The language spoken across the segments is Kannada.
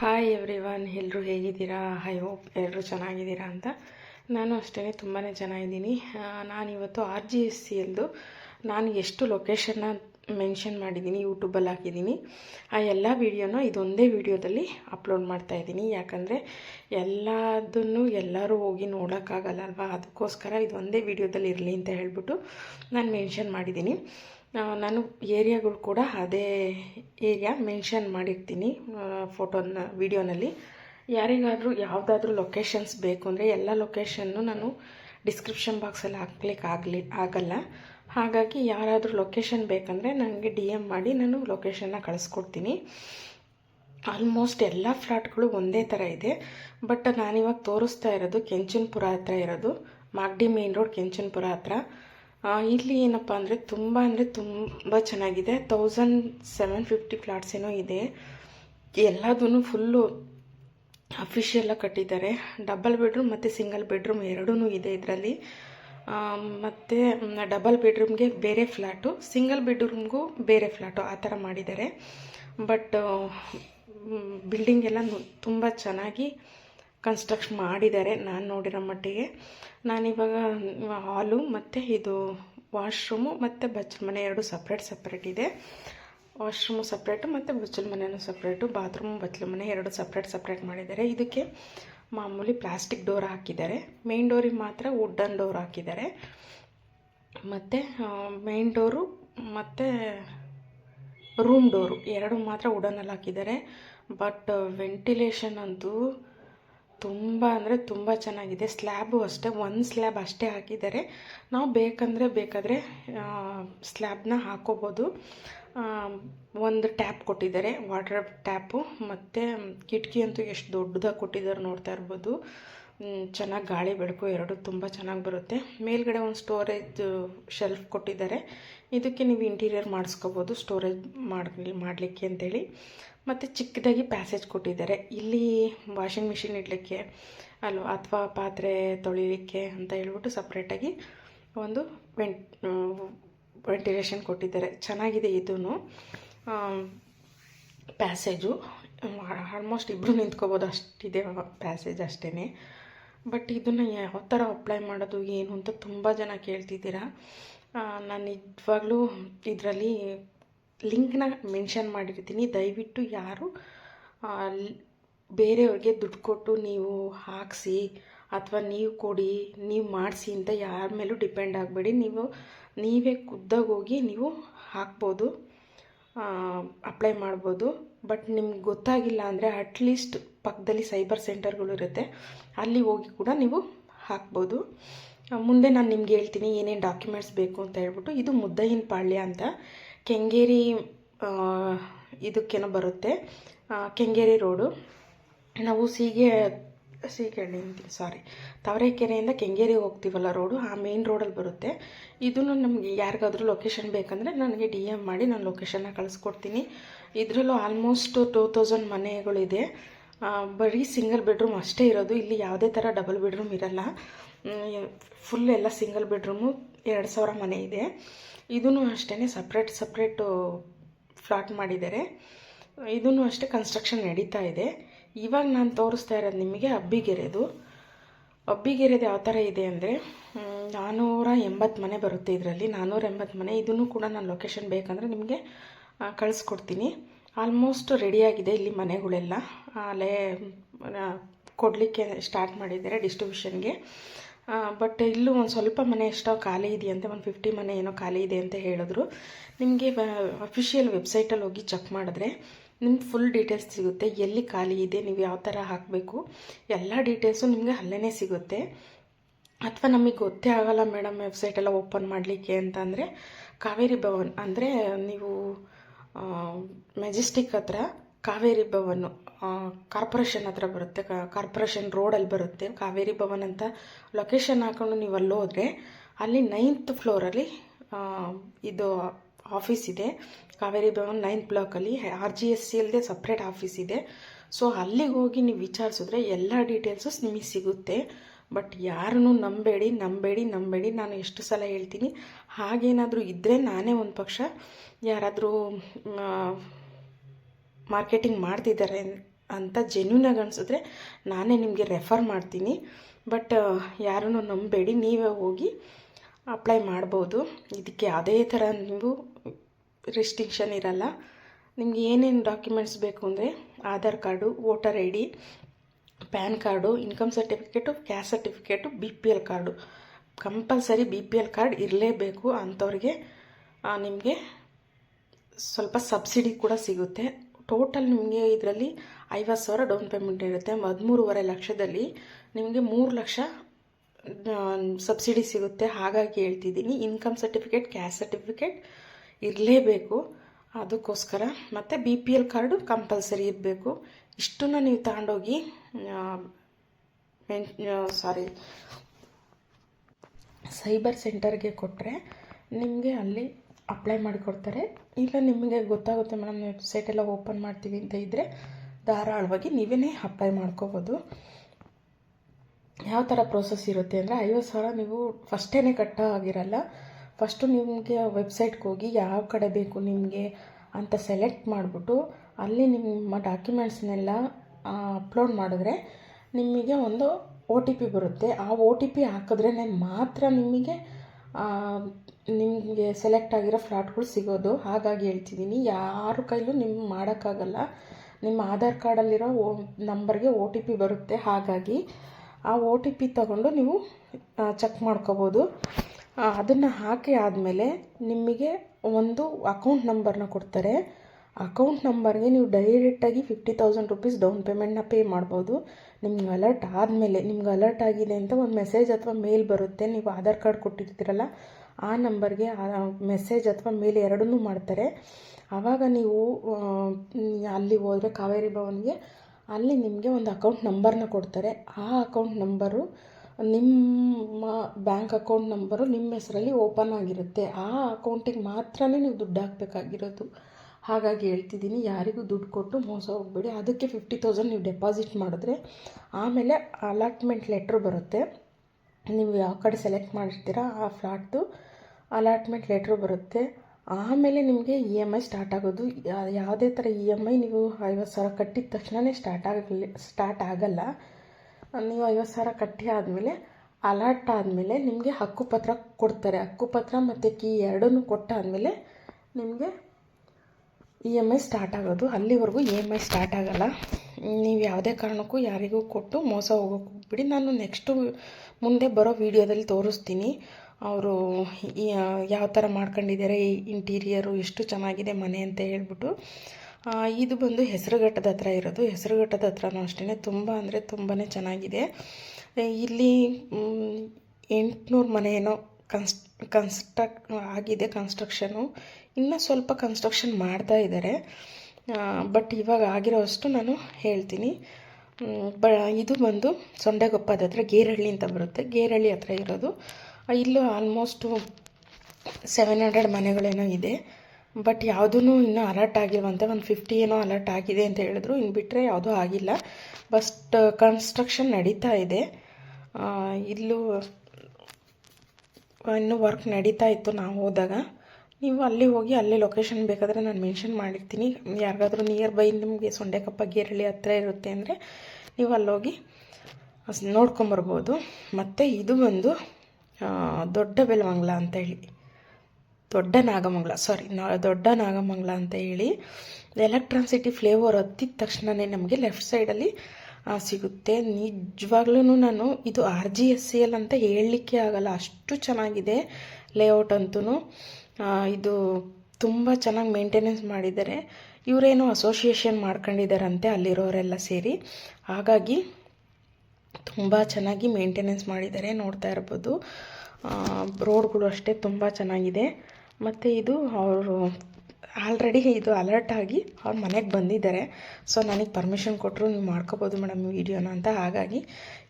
ಹಾಯ್ ಎವ್ರಿ ಒನ್ ಎಲ್ಲರೂ ಹೇಗಿದ್ದೀರಾ? ಐ ಹೋಪ್ ಎಲ್ಲರೂ ಚೆನ್ನಾಗಿದ್ದೀರಾ ಅಂತ. ನಾನು ಅಷ್ಟೇ ತುಂಬಾ ಚೆನ್ನಾಗಿದ್ದೀನಿ. ನಾನು ನಾನಿವತ್ತು ಆರ್ ಜಿ ಎಸ್ ಸಿ ಎಂದು ನಾನು ಎಷ್ಟು ಲೊಕೇಶನ್ನ ಮೆನ್ಷನ್ ಮಾಡಿದ್ದೀನಿ ಯೂಟ್ಯೂಬಲ್ಲಿ ಹಾಕಿದ್ದೀನಿ ಆ ಎಲ್ಲ ವೀಡಿಯೋನ ಇದೊಂದೇ ವೀಡಿಯೋದಲ್ಲಿ ಅಪ್ಲೋಡ್ ಮಾಡ್ತಾ ಇದ್ದೀನಿ ಯಾಕಂದರೆ ಎಲ್ಲದನ್ನು ಎಲ್ಲರೂ ಹೋಗಿ ನೋಡೋಕ್ಕಾಗಲ್ಲ ಅಲ್ವಾ ಅದಕ್ಕೋಸ್ಕರ ಇದೊಂದೇ ವೀಡಿಯೋದಲ್ಲಿ ಇರಲಿ ಅಂತ ಹೇಳ್ಬಿಟ್ಟು ನಾನು ಮೆನ್ಷನ್ ಮಾಡಿದ್ದೀನಿ ನಾನು ಏರಿಯಾಗಳು ಕೂಡ ಅದೇ ಏರಿಯಾ ಮೆನ್ಷನ್ ಮಾಡಿರ್ತೀನಿ ಫೋಟೋನ ವೀಡಿಯೋನಲ್ಲಿ ಯಾರಿಗಾದರೂ ಯಾವುದಾದ್ರೂ ಲೊಕೇಶನ್ಸ್ ಬೇಕು ಅಂದರೆ ಎಲ್ಲ ಲೊಕೇಶನ್ನು ನಾನು ಡಿಸ್ಕ್ರಿಪ್ಷನ್ ಬಾಕ್ಸಲ್ಲಿ ಹಾಕ್ಲಿಕ್ಕೆ ಆಗಲಿ, ಆಗಲ್ಲ. ಹಾಗಾಗಿ ಯಾರಾದರೂ ಲೊಕೇಶನ್ ಬೇಕಂದರೆ ನನಗೆ ಡಿ ಎಂ ಮಾಡಿ ನಾನು ಲೊಕೇಶನ್ನ ಕಳಿಸ್ಕೊಡ್ತೀನಿ. ಆಲ್ಮೋಸ್ಟ್ ಎಲ್ಲ ಫ್ಲಾಟ್ಗಳು ಒಂದೇ ಥರ ಇದೆ. ಬಟ್ ನಾನಿವಾಗ ತೋರಿಸ್ತಾ ಇರೋದು ಕೆಂಚನಪುರ ಹತ್ರ ಇರೋದು. ಮಾಗಡಿ ಮೇನ್ ರೋಡ್ ಕೆಂಚನಪುರ ಹತ್ರ. ಇಲ್ಲಿ ಏನಪ್ಪ ಅಂದರೆ ತುಂಬ ಅಂದರೆ ತುಂಬ ಚೆನ್ನಾಗಿದೆ. ತೌಸಂಡ್ ಸೆವೆನ್ ಫಿಫ್ಟಿ ಫ್ಲಾಟ್ಸ್ ಏನೋ ಇದೆ. ಎಲ್ಲದೂ ಫುಲ್ಲು ಅಫಿಷಿಯಲ್ಲಾಗಿ ಕಟ್ಟಿದ್ದಾರೆ. ಡಬಲ್ ಬೆಡ್ರೂಮ್ ಮತ್ತು ಸಿಂಗಲ್ ಬೆಡ್ರೂಮ್ ಎರಡೂ ಇದೆ ಇದರಲ್ಲಿ. ಮತ್ತು ಡಬಲ್ ಬೆಡ್ರೂಮ್ಗೆ ಬೇರೆ ಫ್ಲ್ಯಾಟು ಸಿಂಗಲ್ ಬೆಡ್ರೂಮ್ಗೂ ಬೇರೆ ಫ್ಲ್ಯಾಟು ಆ ಥರ ಮಾಡಿದ್ದಾರೆ. ಬಟ್ ಬಿಲ್ಡಿಂಗ್ ಎಲ್ಲ ತುಂಬ ಚೆನ್ನಾಗಿ ಕನ್ಸ್ಟ್ರಕ್ಷನ್ ಮಾಡಿದ್ದಾರೆ ನಾನು ನೋಡಿರೋ ಮಟ್ಟಿಗೆ. ನಾನಿವಾಗ ಹಾಲು ಮತ್ತು ಇದು ವಾಶ್ರೂಮು ಮತ್ತು ಬಚ್ಚಲ ಮನೆ ಎರಡು ಸಪ್ರೇಟ್ ಸಪ್ರೇಟ್ ಇದೆ. ವಾಶ್ರೂಮು ಸಪ್ರೇಟು ಮತ್ತು ಬಚ್ಚಲ ಮನೆಯೂ ಸಪ್ರೇಟು ಬಾತ್ರೂಮು ಬಚ್ಚಲ ಮನೆ ಎರಡು ಸಪ್ರೇಟ್ ಸಪ್ರೇಟ್ ಮಾಡಿದ್ದಾರೆ. ಇದಕ್ಕೆ ಮಾಮೂಲಿ ಪ್ಲಾಸ್ಟಿಕ್ ಡೋರ್ ಹಾಕಿದ್ದಾರೆ. ಮೇನ್ ಡೋರಿಗೆ ಮಾತ್ರ ವುಡ್ಡನ್ ಡೋರ್ ಹಾಕಿದ್ದಾರೆ. ಮತ್ತು ಮೇನ್ ಡೋರು ಮತ್ತು ರೂಮ್ ಡೋರು, ಎರಡು ಮಾತ್ರ ವುಡನಲ್ಲಿ ಹಾಕಿದ್ದಾರೆ. ಬಟ್, ವೆಂಟಿಲೇಷನ್ ಅಂತೂ ತುಂಬ ಅಂದರೆ ತುಂಬ ಚೆನ್ನಾಗಿದೆ. ಸ್ಲ್ಯಾಬು ಅಷ್ಟೇ, ಒಂದು ಸ್ಲ್ಯಾಬ್ ಅಷ್ಟೇ ಹಾಕಿದ್ದಾರೆ. ನಾವು ಬೇಕಂದರೆ ಬೇಕಾದರೆ ಸ್ಲ್ಯಾಬ್ನ ಹಾಕೋಬೋದು. ಒಂದು ಟ್ಯಾಪ್ ಕೊಟ್ಟಿದ್ದಾರೆ ವಾಟರ್ ಟ್ಯಾಪು ಮತ್ತು, ಕಿಟಕಿ ಅಂತೂ ಎಷ್ಟು ದೊಡ್ಡದಾಗಿ ಕೊಟ್ಟಿದ್ದಾರೆ ನೋಡ್ತಾ ಇರ್ಬೋದು. ಚೆನ್ನಾಗಿ ಗಾಳಿ ಬೆಳಕು, ಎರಡು ತುಂಬ ಚೆನ್ನಾಗಿ ಬರುತ್ತೆ. ಮೇಲ್ಗಡೆ ಒಂದು ಸ್ಟೋರೇಜ್ ಶೆಲ್ಫ್ ಕೊಟ್ಟಿದ್ದಾರೆ. ಇದಕ್ಕೆ ನೀವು ಇಂಟೀರಿಯರ್ ಮಾಡಿಸ್ಕೋಬೋದು ಸ್ಟೋರೇಜ್ ಮಾಡಿ, ಮಾಡಲಿಕ್ಕೆ ಅಂತೇಳಿ. ಮತ್ತು ಚಿಕ್ಕದಾಗಿ ಪ್ಯಾಸೇಜ್ ಕೊಟ್ಟಿದ್ದಾರೆ. ಇಲ್ಲಿ ವಾಷಿಂಗ್ ಮಿಷಿನ್ ಇಡಲಿಕ್ಕೆ, ಅಲ್ವ, ಅಥವಾ ಪಾತ್ರೆ ತೊಳಿಲಿಕ್ಕೆ ಅಂತ ಹೇಳ್ಬಿಟ್ಟು ಸಪ್ರೇಟಾಗಿ ಒಂದು ವೆಂಟ್ ವೆಂಟಿಲೇಷನ್ ಕೊಟ್ಟಿದ್ದಾರೆ. ಚೆನ್ನಾಗಿದೆ ಇದೂ ಪ್ಯಾಸೇಜು ಆಲ್ಮೋಸ್ಟ್ ಇಬ್ಬರು ನಿಂತ್ಕೋಬೋದು ಅಷ್ಟಿದೆ ಪ್ಯಾಸೇಜ್ ಅಷ್ಟೇ ಬಟ್ ಇದನ್ನು ಯಾವ ಥರ ಅಪ್ಲೈ ಮಾಡೋದು, ಏನು ಅಂತ ತುಂಬ ಜನ ಕೇಳ್ತಿದ್ದೀರಾ. ನಾನು ನಿಜವಾಗ್ಲೂ ಇದರಲ್ಲಿ ಲಿಂಕ್ನ ಮೆನ್ಷನ್ ಮಾಡಿರ್ತೀನಿ. ದಯವಿಟ್ಟು ಯಾರು ಬೇರೆಯವ್ರಿಗೆ ದುಡ್ಡು ಕೊಟ್ಟು ನೀವು ಹಾಕಿಸಿ ಅಥವಾ ನೀವು ಕೊಡಿ, ನೀವು ಮಾಡಿಸಿ ಅಂತ ಯಾರ ಮೇಲೂ ಡಿಪೆಂಡ್ ಆಗಬೇಡಿ. ನೀವು, ನೀವೇ ಖುದ್ದಾಗಿ ಹೋಗಿ ನೀವು ಹಾಕ್ಬೋದು ಅಪ್ಲೈ ಮಾಡ್ಬೋದು. ಬಟ್ ನಿಮ್ಗೆ ಗೊತ್ತಾಗಿಲ್ಲ ಅಂದರೆ ಅಟ್ಲೀಸ್ಟ್ ಪಕ್ಕದಲ್ಲಿ ಸೈಬರ್ ಸೆಂಟರ್ಗಳು ಇರುತ್ತೆ, ಅಲ್ಲಿ ಹೋಗಿ ಕೂಡ ನೀವು ಹಾಕ್ಬೋದು. ಮುಂದೆ ನಾನು ನಿಮ್ಗೆ ಹೇಳ್ತೀನಿ, ಏನೇನು ಡಾಕ್ಯುಮೆಂಟ್ಸ್ ಬೇಕು ಅಂತ ಹೇಳ್ಬಿಟ್ಟು, ಇದು ಮುದ್ದಯ್ಯನ ಪಾಳ್ಯ ಅಂತ. ಕೆಂಗೇರಿ ಇದಕ್ಕೇನೋ ಬರುತ್ತೆ. ಕೆಂಗೇರಿ ರೋಡು. ನಾವು ಸೀಗೆ ಸೀಗಳ್ಳಿ ಸಾರಿ ತಾವರೆಕೆರೆಯಿಂದ ಕೆಂಗೇರಿ ಹೋಗ್ತೀವಲ್ಲ ರೋಡು, ಆ ಮೇನ್ ರೋಡಲ್ಲಿ ಬರುತ್ತೆ. ಇದನ್ನು ನಮಗೆ ಯಾರಿಗಾದ್ರೂ ಲೊಕೇಶನ್ ಬೇಕಂದರೆ ನನಗೆ ಡಿ ಎಂ ಮಾಡಿ, ನಾನು ಲೊಕೇಶನ್ನ ಕಳಿಸ್ಕೊಡ್ತೀನಿ. ಇದರಲ್ಲೂ ಆಲ್ಮೋಸ್ಟ್ ಟೂ ತೌಸಂಡ್ ಮನೆಗಳಿದೆ. ಬರೀ ಸಿಂಗಲ್ ಬೆಡ್ರೂಮ್ ಅಷ್ಟೇ ಇರೋದು. ಇಲ್ಲಿ ಯಾವುದೇ ಥರ ಡಬಲ್ ಬೆಡ್ರೂಮ್ ಇರಲ್ಲ. ಫುಲ್ ಎಲ್ಲ ಸಿಂಗಲ್ ಬೆಡ್ರೂಮು ಎರಡು ಸಾವಿರ ಮನೆ ಇದೆ. ಇದೂ ಅಷ್ಟೇ ಸಪ್ರೇಟ್ ಸಪ್ರೇಟು ಫ್ಲಾಟ್ ಮಾಡಿದ್ದಾರೆ. ಇದೂ ಅಷ್ಟೇ ಕನ್ಸ್ಟ್ರಕ್ಷನ್ ನಡೀತಾ ಇದೆ. ಇವಾಗ ನಾನು ತೋರಿಸ್ತಾ ಇರೋದು ನಿಮಗೆ ಅಬ್ಬಿಗೆರೆದು. ಅಬ್ಬಿಗೆರೆದು ಯಾವ ಥರ ಇದೆ ಅಂದರೆ ನಾನ್ನೂರ ಎಂಬತ್ತು ಮನೆ ಬರುತ್ತೆ ಇದರಲ್ಲಿ. ನಾನ್ನೂರ ಎಂಬತ್ತು ಮನೆ. ಇದನ್ನು ಕೂಡ ನಾನು ಲೊಕೇಶನ್ ಬೇಕಂದರೆ ನಿಮಗೆ ಕಳಿಸ್ಕೊಡ್ತೀನಿ. ಆಲ್ಮೋಸ್ಟ್ ರೆಡಿಯಾಗಿದೆ ಇಲ್ಲಿ ಮನೆಗಳೆಲ್ಲ. ಅಲ್ಲೇ ಕೊಡಲಿಕ್ಕೆ ಸ್ಟಾರ್ಟ್ ಮಾಡಿದ್ದಾರೆ ಡಿಸ್ಟ್ರಿಬ್ಯೂಷನ್ಗೆ. ಬಟ್ ಇಲ್ಲೂ ಒಂದು ಸ್ವಲ್ಪ ಮನೆ ಎಷ್ಟೋ ಖಾಲಿ ಇದೆಯಂತೆ ಒಂದು ಫಿಫ್ಟಿ ಮನೆ ಏನೋ ಖಾಲಿ ಇದೆ ಅಂತ ಹೇಳಿದ್ರು. ನಿಮಗೆ ಅಫಿಷಿಯಲ್ ವೆಬ್ಸೈಟಲ್ಲಿ ಹೋಗಿ ಚೆಕ್ ಮಾಡಿದ್ರೆ ನಿಮ್ಗೆ ಫುಲ್ ಡೀಟೇಲ್ಸ್ ಸಿಗುತ್ತೆ. ಎಲ್ಲಿ ಖಾಲಿ ಇದೆ, ನೀವು ಯಾವ ಥರ ಹಾಕಬೇಕು, ಎಲ್ಲ ಡೀಟೇಲ್ಸು ನಿಮಗೆ ಅಲ್ಲೇ ಸಿಗುತ್ತೆ. ಅಥವಾ ನಮಗೆ ಗೊತ್ತೇ ಆಗೋಲ್ಲ ಮೇಡಮ್ ವೆಬ್ಸೈಟೆಲ್ಲ ಓಪನ್ ಮಾಡಲಿಕ್ಕೆ ಅಂತ ಅಂದರೆ, ಕಾವೇರಿ ಭವನ್ ಅಂದರೆ ನೀವು ಮೆಜೆಸ್ಟಿಕ್ ಹತ್ರ ಕಾವೇರಿ ಭವನ್ ಕಾರ್ಪೊರೇಷನ್ ಹತ್ರ ಬರುತ್ತೆ. ಕಾರ್ಪೊರೇಷನ್ ರೋಡಲ್ಲಿ ಬರುತ್ತೆ. ಕಾವೇರಿ ಭವನ್ ಅಂತ ಲೊಕೇಶನ್ ಹಾಕೊಂಡು ನೀವು ಅಲ್ಲಿ ಹೋದರೆ, ಅಲ್ಲಿ ನೈನ್ತ್ ಫ್ಲೋರಲ್ಲಿ ಇದು ಆಫೀಸ್ ಇದೆ. ಕಾವೇರಿ ಭವನ್ ನೈನ್ತ್ ಬ್ಲಾಕಲ್ಲಿ ಆರ್ ಜಿ ಎಸ್ ಸಿ ಅಲ್ಲದೆ ಸಪ್ರೇಟ್ ಆಫೀಸ್ ಇದೆ. ಸೊ ಅಲ್ಲಿಗೆ ಹೋಗಿ ನೀವು ವಿಚಾರಿಸಿದ್ರೆ ಎಲ್ಲ ಡೀಟೇಲ್ಸು ನಿಮಗೆ ಸಿಗುತ್ತೆ. ಬಟ್ ಯಾರನ್ನೂ ನಂಬೇಡಿ ನಂಬೇಡಿ ನಂಬೇಡಿ. ನಾನು ಎಷ್ಟು ಸಲ ಹೇಳ್ತೀನಿ, ಹಾಗೇನಾದರೂ ಇದ್ದರೆ ನಾನೇ ಒಂದು ಪಕ್ಷ ಯಾರಾದರೂ ಮಾರ್ಕೆಟಿಂಗ್ ಮಾಡ್ತಿದ್ದಾರೆ ಅಂತ ಜೆನ್ಯೂನಾಗಿ ಅನಿಸಿದ್ರೆ ನಾನೇ ನಿಮಗೆ ರೆಫರ್ ಮಾಡ್ತೀನಿ. ಬಟ್ ಯಾರನ್ನು ನಂಬೇಡಿ. ನೀವೇ ಹೋಗಿ ಅಪ್ಲೈ ಮಾಡ್ಬೋದು. ಇದಕ್ಕೆ ಯಾವುದೇ ಥರ ನೀವು ರಿಸ್ಟ್ರಿಕ್ಷನ್ ಇರಲ್ಲ. ನಿಮ್ಗೆ ಏನೇನು ಡಾಕ್ಯುಮೆಂಟ್ಸ್ ಬೇಕು ಅಂದರೆ Aadhaar card voter I D PAN card, income certificate caste certificate, B P L card. Compulsory B P L card ಇರಲೇಬೇಕು ಅಂಥವ್ರಿಗೆ ನಿಮಗೆ ಸ್ವಲ್ಪ ಸಬ್ಸಿಡಿ ಕೂಡ ಸಿಗುತ್ತೆ. ಟೋಟಲ್ ನಿಮಗೆ ಇದರಲ್ಲಿ ಐವತ್ತು ಸಾವಿರ ಡೌನ್ ಪೇಮೆಂಟ್ ಇರುತ್ತೆ. ಹದಿಮೂರುವರೆ ಲಕ್ಷದಲ್ಲಿ ನಿಮಗೆ ಮೂರು ಲಕ್ಷ ಸಬ್ಸಿಡಿ ಸಿಗುತ್ತೆ. ಹಾಗಾಗಿ ಹೇಳ್ತಿದ್ದೀನಿ, ಇನ್ಕಮ್ ಸರ್ಟಿಫಿಕೇಟ್ ಕ್ಯಾಸ್ಟ್ ಸರ್ಟಿಫಿಕೇಟ್ ಇರಲೇಬೇಕು. ಅದಕ್ಕೋಸ್ಕರ ಮತ್ತು B P L card compulsory ಇರಬೇಕು. ಇಷ್ಟನ್ನು ನೀವು ತಗೊಂಡೋಗಿ ಸಾರಿ, ಸೈಬರ್ ಸೆಂಟರ್ಗೆ ಕೊಟ್ಟರೆ ನಿಮಗೆ ಅಲ್ಲಿ ಅಪ್ಲೈ ಮಾಡಿಕೊಡ್ತಾರೆ. ಇಲ್ಲ ನಿಮಗೆ ಗೊತ್ತಾಗುತ್ತೆ ಮೇಡಮ್ ವೆಬ್ಸೈಟ್ ಎಲ್ಲ ಓಪನ್ ಮಾಡ್ತೀವಿ ಅಂತ ಇದ್ದರೆ ಧಾರಾಳವಾಗಿ ನೀವೇ ಅಪ್ಲೈ ಮಾಡ್ಕೋಬೋದು. ಯಾವ ಥರ ಪ್ರೋಸೆಸ್ ಇರುತ್ತೆ ಅಂದರೆ ಐವತ್ತು ಸಾವಿರ ನೀವು ಫಸ್ಟೇ ಕಟ್ಟೋ ಆಗಿರಲ್ಲ ಫಸ್ಟು ನಿಮಗೆ ವೆಬ್ಸೈಟ್ಗೆ ಹೋಗಿ ಯಾವ ಕಡೆ ಬೇಕು ನಿಮಗೆ ಅಂತ ಸೆಲೆಕ್ಟ್ ಮಾಡಿಬಿಟ್ಟು ಅಲ್ಲಿ ನಿಮ್ಮ ಡಾಕ್ಯುಮೆಂಟ್ಸ್ನೆಲ್ಲ ಅಪ್ಲೋಡ್ ಮಾಡಿದ್ರೆ ನಿಮಗೆ ಒಂದು ಒ ಟಿ ಪಿ ಬರುತ್ತೆ. ಆ ಒ ಟಿ ಪಿ ಹಾಕಿದ್ರೇ ಮಾತ್ರ ನಿಮಗೆ ನಿಮಗೆ ಸೆಲೆಕ್ಟ್ ಆಗಿರೋ ಫ್ಲಾಟ್ಗಳು ಸಿಗೋದು. ಹಾಗಾಗಿ ಹೇಳ್ತಿದ್ದೀನಿ, ಯಾರ ಕೈಲೂ ನಿಮ್ಮ ಮಾಡೋಕ್ಕಾಗಲ್ಲ. ನಿಮ್ಮ ಆಧಾರ್ ಕಾರ್ಡಲ್ಲಿರೋ ಓ ನಂಬರ್ಗೆ ಒ ಟಿ ಪಿ ಬರುತ್ತೆ. ಹಾಗಾಗಿ ಆ ಒ ಟಿ ಪಿ ತಗೊಂಡು ನೀವು ಚೆಕ್ ಮಾಡ್ಕೋಬೋದು. ಅದನ್ನು ಹಾಕಿ ಆದಮೇಲೆ ನಿಮಗೆ ಒಂದು ಅಕೌಂಟ್ ನಂಬರ್ನ ಕೊಡ್ತಾರೆ. ಅಕೌಂಟ್ ನಂಬರ್ಗೆ ನೀವು ಡೈರೆಕ್ಟಾಗಿ ಫಿಫ್ಟಿ ತೌಸಂಡ್ ರುಪೀಸ್ ಡೌನ್ ಪೇಮೆಂಟ್ನ ಪೇ ಮಾಡ್ಬೋದು. ನಿಮ್ಗೆ ಅಲರ್ಟ್ ಆದಮೇಲೆ ನಿಮ್ಗೆ ಅಲರ್ಟ್ ಆಗಿದೆ ಅಂತ ಒಂದು ಮೆಸೇಜ್ ಅಥವಾ ಮೇಲ್ ಬರುತ್ತೆ. ನೀವು ಆಧಾರ್ ಕಾರ್ಡ್ ಕೊಟ್ಟಿರ್ತೀರಲ್ಲ, ಆ ನಂಬರ್ಗೆ ಆ ಮೆಸೇಜ್ ಅಥವಾ ಮೇಲ್ ಎರಡನ್ನೂ ಮಾಡ್ತಾರೆ. ಆವಾಗ ನೀವು ಅಲ್ಲಿ ಹೋದರೆ ಕಾವೇರಿ ಭವನ್ಗೆ, ಅಲ್ಲಿ ನಿಮಗೆ ಒಂದು ಅಕೌಂಟ್ ನಂಬರ್ನ ಕೊಡ್ತಾರೆ. ಆ ಅಕೌಂಟ್ ನಂಬರು ನಿಮ್ಮ ಬ್ಯಾಂಕ್ ಅಕೌಂಟ್ ನಂಬರು ನಿಮ್ಮ ಹೆಸರಲ್ಲಿ ಓಪನ್ ಆಗಿರುತ್ತೆ. ಆ ಅಕೌಂಟಿಗೆ ಮಾತ್ರ ನೀವು ದುಡ್ಡು ಹಾಕಬೇಕಾಗಿರೋದು. ಹಾಗಾಗಿ ಹೇಳ್ತಿದ್ದೀನಿ, ಯಾರಿಗೂ ದುಡ್ಡು ಕೊಟ್ಟು ಮೋಸ ಹೋಗ್ಬೇಡಿ. ಅದಕ್ಕೆ ಫಿಫ್ಟಿ ತೌಸಂಡ್ ನೀವು ಡೆಪಾಸಿಟ್ ಮಾಡಿದ್ರೆ, ಆಮೇಲೆ ಅಲಾಟ್ಮೆಂಟ್ ಲೆಟ್ರ್ ಬರುತ್ತೆ. ನೀವು ಯಾವ ಕಡೆ ಸೆಲೆಕ್ಟ್ ಮಾಡಿರ್ತೀರ ಆ ಫ್ಲಾಟ್ದು ಅಲಾಟ್ಮೆಂಟ್ ಲೆಟ್ರ್ ಬರುತ್ತೆ. ಆಮೇಲೆ ನಿಮಗೆ ಇ ಎಂ ಐ ಸ್ಟಾರ್ಟ್ ಆಗೋದು. ಯಾವುದೇ ಥರ ಇ ಎಂ ಐ ನೀವು ಐವತ್ತು ಸಾವಿರ ಕಟ್ಟಿದ ತಕ್ಷಣವೇ ಸ್ಟಾರ್ಟ್ ಆಗಲಿ ಸ್ಟಾರ್ಟ್ ಆಗಲ್ಲ. ನೀವು ಐವತ್ತು ಸಾವಿರ ಕಟ್ಟಿ ಆದಮೇಲೆ ಅಲಾಟ್ ಆದಮೇಲೆ ನಿಮಗೆ ಹಕ್ಕುಪತ್ರ ಕೊಡ್ತಾರೆ. ಹಕ್ಕುಪತ್ರ ಮತ್ತು ಕೀ ಎರಡನ್ನೂ ಕೊಟ್ಟಾದಮೇಲೆ ನಿಮಗೆ ಇ ಎಂ ಐ ಸ್ಟಾರ್ಟ್ ಆಗೋದು. ಅಲ್ಲಿವರೆಗೂ ಇ ಎಂ ಐ ಸ್ಟಾರ್ಟ್ ಆಗೋಲ್ಲ. ನೀವು ಯಾವುದೇ ಕಾರಣಕ್ಕೂ ಯಾರಿಗೂ ಕೊಟ್ಟು ಮೋಸ ಹೋಗೋಕೆ ಹೋಗ್ಬಿಡಿ. ನಾನು ನೆಕ್ಸ್ಟು ಮುಂದೆ ಬರೋ ವೀಡಿಯೋದಲ್ಲಿ ತೋರಿಸ್ತೀನಿ. ಅವರು ಯಾವ ಥರ ಮಾಡ್ಕೊಂಡಿದ್ದಾರೆ ಇಂಟೀರಿಯರು ಎಷ್ಟು ಚೆನ್ನಾಗಿದೆ, ಮನೆ ಅಂತ ಹೇಳ್ಬಿಟ್ಟು. ಇದು ಬಂದು ಹೆಸರುಘಟ್ಟದ ಹತ್ರ ಇರೋದು. ಹೆಸರುಘಟ್ಟದ ಹತ್ರನೂ ಅಷ್ಟೇ ತುಂಬ ಅಂದರೆ ತುಂಬಾ ಚೆನ್ನಾಗಿದೆ. ಇಲ್ಲಿ ಎಂಟುನೂರು ಮನೆ ಏನೋ ಕನ್ಸ್, ಕನ್ಸ್ಟ್ರಕ್, ಆಗಿದೆ ಕನ್ಸ್ಟ್ರಕ್ಷನು ಇನ್ನೂ ಸ್ವಲ್ಪ ಕನ್ಸ್ಟ್ರಕ್ಷನ್ ಮಾಡ್ತಾ ಇದ್ದಾರೆ. ಬಟ್ ಇವಾಗ ಆಗಿರೋ ಅಷ್ಟು ನಾನು ಹೇಳ್ತೀನಿ. ಬ, ಇದು ಬಂದು ಸೊಂಡೆಗೊಪ್ಪದ ಹತ್ರ ಗೇರಳ್ಳಿ ಅಂತ ಬರುತ್ತೆ. ಗೇರಳ್ಳಿ ಹತ್ರ ಇರೋದು. ಇಲ್ಲೂ ಆಲ್ಮೋಸ್ಟು ಸೆವೆನ್ ಹಂಡ್ರೆಡ್ ಮನೆಗಳೇನೋ ಇದೆ. ಬಟ್ ಯಾವುದೂ ಇನ್ನೂ ಅಲರ್ಟ್ ಆಗಿಲ್ವಂತೆ. ಒಂದು ಫಿಫ್ಟಿ ಏನೋ ಅಲರ್ಟ್ ಆಗಿದೆ ಅಂತ ಹೇಳಿದ್ರು. ಇನ್ನು ಬಿಟ್ಟರೆ ಯಾವುದೂ ಆಗಿಲ್ಲ. ಬಸ್ಟ್ ಕನ್ಸ್ಟ್ರಕ್ಷನ್ ನಡೀತಾ ಇದೆ. ಇಲ್ಲೂ ಇನ್ನೂ ವರ್ಕ್ ನಡೀತಾ ಇತ್ತು ನಾವು ಹೋದಾಗ. ನೀವು ಅಲ್ಲಿ ಹೋಗಿ ಅಲ್ಲಿ ಲೊಕೇಶನ್ ಬೇಕಾದರೆ ನಾನು ಮೆನ್ಷನ್ ಮಾಡಿರ್ತೀನಿ. ಯಾರಿಗಾದ್ರೂ ನಿಯರ್ ಬೈ ನಿಮಗೆ ಸೊಂಡೆಕಪ್ಪ ಗೇರಳ್ಳಿ ಹತ್ತಿರ ಇರುತ್ತೆ ಅಂದರೆ ನೀವು ಅಲ್ಲೋಗಿ ನೋಡ್ಕೊಂಬರ್ಬೋದು ಮತ್ತು ಇದು ಬಂದು ದೊಡ್ಡ ಬೆಲಮಂಗ್ಲ ಅಂತ ಹೇಳಿ. ದೊಡ್ಡ ನಾಗಮಂಗಲ ಸಾರಿ ನಾ, ದೊಡ್ಡ ನಾಗಮಂಗ್ಲ ಅಂತ ಹೇಳಿ. ಎಲೆಕ್ಟ್ರಾನ್ಸಿಟಿ ಫ್ಲೇವರ್ ಹತ್ತಿದ ತಕ್ಷಣವೇ ನಮಗೆ ಲೆಫ್ಟ್ ಸೈಡಲ್ಲಿ ಸಿಗುತ್ತೆ. ನಿಜವಾಗ್ಲೂ ನಾನು ಇದು R G S C L ಅಂತ ಹೇಳಲಿಕ್ಕೆ ಆಗಲ್ಲ. ಅಷ್ಟು ಚೆನ್ನಾಗಿದೆ ಲೇಔಟ್ ಅಂತೂ ಇದು ತುಂಬ ಚೆನ್ನಾಗಿ ಮೇಂಟೆನೆನ್ಸ್ ಮಾಡಿದ್ದಾರೆ. ಇವರೇನೋ ಅಸೋಸಿಯೇಷನ್ ಮಾಡ್ಕೊಂಡಿದ್ದಾರಂತೆ ಅಲ್ಲಿರೋರೆಲ್ಲ ಸೇರಿ. ಹಾಗಾಗಿ ತುಂಬ ಚೆನ್ನಾಗಿ ಮೇಂಟೆನೆನ್ಸ್ ಮಾಡಿದ್ದಾರೆ ನೋಡ್ತಾ ಇರ್ಬೋದು. ರೋಡ್ಗಳು ಅಷ್ಟೇ ತುಂಬ ಚೆನ್ನಾಗಿದೆ. ಮತ್ತು ಇದು ಅವರು ಆಲ್ರೆಡಿ ಇದು ಅಲರ್ಟ್ ಆಗಿ ಅವ್ರ ಮನೆಗೆ ಬಂದಿದ್ದಾರೆ. ಸೊ ನನಗೆ ಪರ್ಮಿಷನ್ ಕೊಟ್ಟರು ನೀವು ಮಾಡ್ಕೋಬೋದು ಮೇಡಮ್ ವೀಡಿಯೋನ ಅಂತ. ಹಾಗಾಗಿ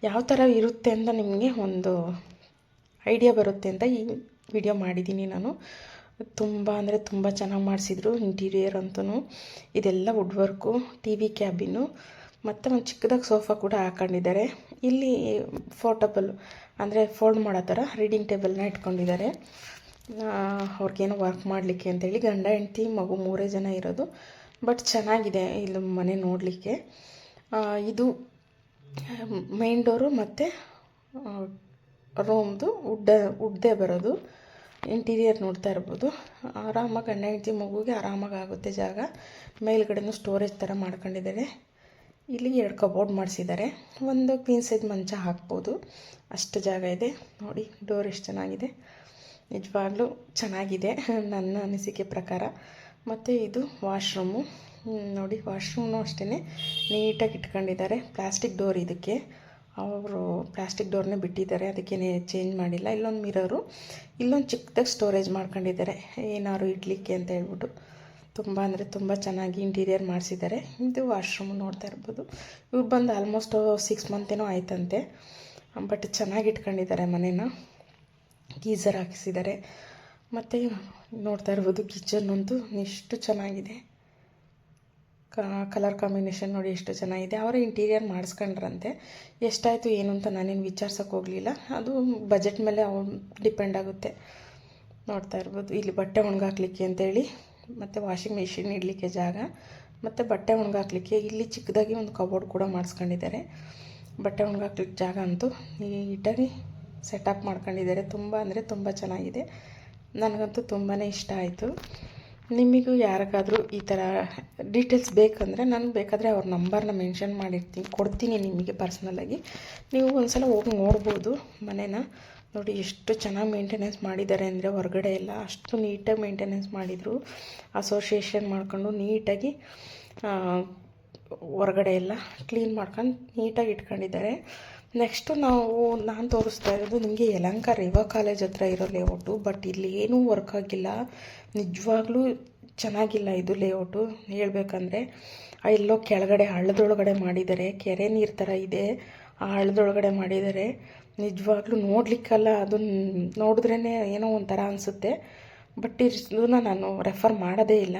ಯಾವ ಥರ ಇರುತ್ತೆ ಅಂತ ನಿಮಗೆ ಒಂದು ಐಡಿಯಾ ಬರುತ್ತೆ ಅಂತ ಈ ವಿಡಿಯೋ ಮಾಡಿದ್ದೀನಿ ನಾನು. ತುಂಬ ಅಂದರೆ ತುಂಬ ಚೆನ್ನಾಗಿ ಮಾಡಿಸಿದ್ರು ಇಂಟೀರಿಯರ್ ಅಂತೂ ಇದೆಲ್ಲ wood work T V cabin ಮತ್ತು ಒಂದು ಚಿಕ್ಕದಾಗಿ ಸೋಫಾ ಕೂಡ ಹಾಕೊಂಡಿದ್ದಾರೆ. ಇಲ್ಲಿ ಫೋರ್ಟಬಲ್ ಅಂದರೆ ಫೋಲ್ಡ್ ಮಾಡೋ ಥರ ರೀಡಿಂಗ್ ಟೇಬಲ್ನ ಇಟ್ಕೊಂಡಿದ್ದಾರೆ. ಅವ್ರಿಗೇನೋ ವರ್ಕ್ ಮಾಡಲಿಕ್ಕೆ ಅಂತೇಳಿ ಗಂಡ, ಹೆಂಡ್ತಿ, ಮಗು ಮೂರೇ ಜನ ಇರೋದು. ಬಟ್ ಚೆನ್ನಾಗಿದೆ ಇಲ್ಲಿ ಮನೆ ನೋಡಲಿಕ್ಕೆ. ಇದು ಮೈನ್ ಡೋರು ಮತ್ತು ರೂಮ್ದು ಉಡ್ಡ ಉಡ್ಡೇ ಬರೋದು. ಇಂಟೀರಿಯರ್ ನೋಡ್ತಾ ಇರ್ಬೋದು. ಆರಾಮಾಗಿ ಗಂಡ, ಹೆಂಡ್ತಿ, ಮಗುಗೆ ಆರಾಮಾಗಿ ಆಗುತ್ತೆ ಜಾಗ. ಮೇಲ್ಗಡೆನೂ ಸ್ಟೋರೇಜ್ ಥರ ಮಾಡ್ಕೊಂಡಿದ್ದಾರೆ. ಇಲ್ಲಿ ಎರಡು ಕಬೋರ್ಡ್ ಮಾಡಿಸಿದ್ದಾರೆ. ಒಂದು ಕ್ವೀನ್ ಸೈಜ್ ಮಂಚ ಹಾಕ್ಬೋದು. ಅಷ್ಟು ಜಾಗ ಇದೆ. ನೋಡಿ ಡೋರ್ ಎಷ್ಟು ಚೆನ್ನಾಗಿದೆ. ನಿಜವಾಗ್ಲೂ ಚೆನ್ನಾಗಿದೆ ನನ್ನ ಅನಿಸಿಕೆ ಪ್ರಕಾರ. ಮತ್ತು ಇದು ವಾಶ್ರೂಮು. ನೋಡಿ, ವಾಶ್ರೂಮ್ನು ಅಷ್ಟೇ ನೀಟಾಗಿ ಇಟ್ಕೊಂಡಿದ್ದಾರೆ. ಪ್ಲಾಸ್ಟಿಕ್ ಡೋರ್ ಇದಕ್ಕೆ. ಅವರು ಪ್ಲಾಸ್ಟಿಕ್ ಡೋರ್ನೇ ಬಿಟ್ಟಿದ್ದಾರೆ, ಅದಕ್ಕೇನೆ ಚೇಂಜ್ ಮಾಡಿಲ್ಲ. ಇಲ್ಲೊಂದು ಮಿರರು, ಇಲ್ಲೊಂದು ಚಿಕ್ಕದಾಗಿ ಸ್ಟೋರೇಜ್ ಮಾಡ್ಕೊಂಡಿದ್ದಾರೆ. ಏನಾದ್ರು ಇಡ್ಲಿಕ್ಕೆ ಅಂತ ಹೇಳ್ಬಿಟ್ಟು ತುಂಬ ಅಂದರೆ ತುಂಬ ಚೆನ್ನಾಗಿ ಇಂಟೀರಿಯರ್ ಮಾಡಿಸಿದ್ದಾರೆ. ಇದು ವಾಶ್ರೂಮು ನೋಡ್ತಾ ಇರ್ಬೋದು. ಇವ್ರು ಬಂದು ಆಲ್ಮೋಸ್ಟ್ ಸಿಕ್ಸ್ ಮಂತೇನೋ ಆಯ್ತಂತೆ. ಬಟ್ ಚೆನ್ನಾಗಿ ಇಟ್ಕೊಂಡಿದ್ದಾರೆ ಮನೇನ. ಗೀಝರ್ ಹಾಕಿಸಿದ್ದಾರೆ. ಮತ್ತು ನೋಡ್ತಾ ಇರ್ಬೋದು ಕಿಚನ್ ಅಂತೂ ಎಷ್ಟು ಚೆನ್ನಾಗಿದೆ. ಕಲರ್ ಕಾಂಬಿನೇಷನ್ ನೋಡಿ ಎಷ್ಟು ಚೆನ್ನಾಗಿದೆ. ಅವರೇ ಇಂಟೀರಿಯರ್ ಮಾಡಿಸ್ಕೊಂಡ್ರಂತೆ. ಎಷ್ಟಾಯಿತು ಏನು ಅಂತ ನಾನೇನು ವಿಚಾರ್ಸೋಕೆ ಹೋಗಲಿಲ್ಲ. ಅದು ಬಜೆಟ್ ಮೇಲೆ ಅವ್ರು ಡಿಪೆಂಡ್ ಆಗುತ್ತೆ. ನೋಡ್ತಾ ಇರ್ಬೋದು. ಇಲ್ಲಿ ಬಟ್ಟೆ ಒಣಗಾಕ್ಲಿಕ್ಕೆ ಅಂತೇಳಿ, ಮತ್ತು ವಾಷಿಂಗ್ ಮೆಷಿನ್ ಇಡಲಿಕ್ಕೆ ಜಾಗ, ಮತ್ತು ಬಟ್ಟೆ ಒಣಗಾಕ್ಲಿಕ್ಕೆ ಇಲ್ಲಿ ಚಿಕ್ಕದಾಗಿ ಒಂದು ಕಬೋರ್ಡ್ ಕೂಡ ಮಾಡಿಸ್ಕೊಂಡಿದ್ದಾರೆ. ಬಟ್ಟೆ ಒಣಗಾಕ್ಲಿಕ್ಕೆ ಜಾಗ ಅಂತೂ ನೀಟಾಗಿ ಸೆಟಪ್ ಮಾಡ್ಕೊಂಡಿದ್ದಾರೆ. ತುಂಬ ಅಂದರೆ ತುಂಬ ಚೆನ್ನಾಗಿದೆ. ನನಗಂತೂ ತುಂಬಾ ಇಷ್ಟ ಆಯಿತು. ನಿಮಗೂ ಯಾರಿಗಾದರೂ ಈ ಥರ ಡೀಟೇಲ್ಸ್ ಬೇಕಂದರೆ ನಾನು ಬೇಕಾದರೆ ಅವ್ರ ನಂಬರ್ನ ಮೆನ್ಷನ್ ಮಾಡಿರ್ತೀನಿ. ಕೊಡ್ತೀನಿ ನಿಮಗೆ ಪರ್ಸ್ನಲಾಗಿ ನೀವು ಒಂದ್ಸಲ ಹೋಗಿ ನೋಡ್ಬೋದು ಮನೇನ. ನೋಡಿ ಎಷ್ಟು ಚೆನ್ನಾಗಿ ಮೇಂಟೆನೆನ್ಸ್ ಮಾಡಿದ್ದಾರೆ ಅಂದರೆ ಹೊರಗಡೆ ಎಲ್ಲ ಅಷ್ಟು ನೀಟಾಗಿ ಮೇಂಟೆನೆನ್ಸ್ ಮಾಡಿದರು. ಅಸೋಸಿಯೇಷನ್ ಮಾಡ್ಕೊಂಡು ನೀಟಾಗಿ ಹೊರಗಡೆ ಎಲ್ಲ ಕ್ಲೀನ್ ಮಾಡ್ಕೊಂಡು ನೀಟಾಗಿ ಇಟ್ಕೊಂಡಿದ್ದಾರೆ. ನೆಕ್ಸ್ಟು ನಾವು ನಾನು ತೋರಿಸ್ತಾ ಇರೋದು ನಿಮಗೆ ಯಲಂಕ ರೇವಾ ಕಾಲೇಜ್ ಹತ್ರ ಇರೋ ಲೇಔಟು ಬಟ್ ಇಲ್ಲಿ ಏನೂ ವರ್ಕ್ ಆಗಿಲ್ಲ. ನಿಜವಾಗ್ಲೂ ಚೆನ್ನಾಗಿಲ್ಲ ಇದು ಲೇಔಟು ಹೇಳಬೇಕಂದ್ರೆ ಎಲ್ಲೋ ಕೆಳಗಡೆ ಹಳ್ಳದೊಳಗಡೆ ಮಾಡಿದ್ದಾರೆ. ಕೆರೆ ನೀರು ಥರ ಇದೆ. ಆ ಹಳ್ಳದೊಳಗಡೆ ಮಾಡಿದ್ದಾರೆ. ನಿಜವಾಗ್ಲೂ ನೋಡಲಿಕ್ಕಲ್ಲ ಅದನ್ನ ನೋಡಿದ್ರೇ ಏನೋ ಒಂಥರ ಅನಿಸುತ್ತೆ. ಬಟ್ ಇದನ್ನ ನಾನು ರೆಫರ್ ಮಾಡೋದೇ ಇಲ್ಲ.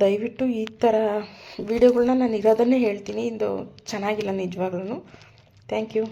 ದಯವಿಟ್ಟು ಈ ಥರ ವೀಡಿಯೋಗಳ್ನ ನಾನು ಇರೋದನ್ನೇ ಹೇಳ್ತೀನಿ. ಇದು ಚೆನ್ನಾಗಿಲ್ಲ ನಿಜವಾಗ್ಲೂ ಥ್ಯಾಂಕ್ ಯು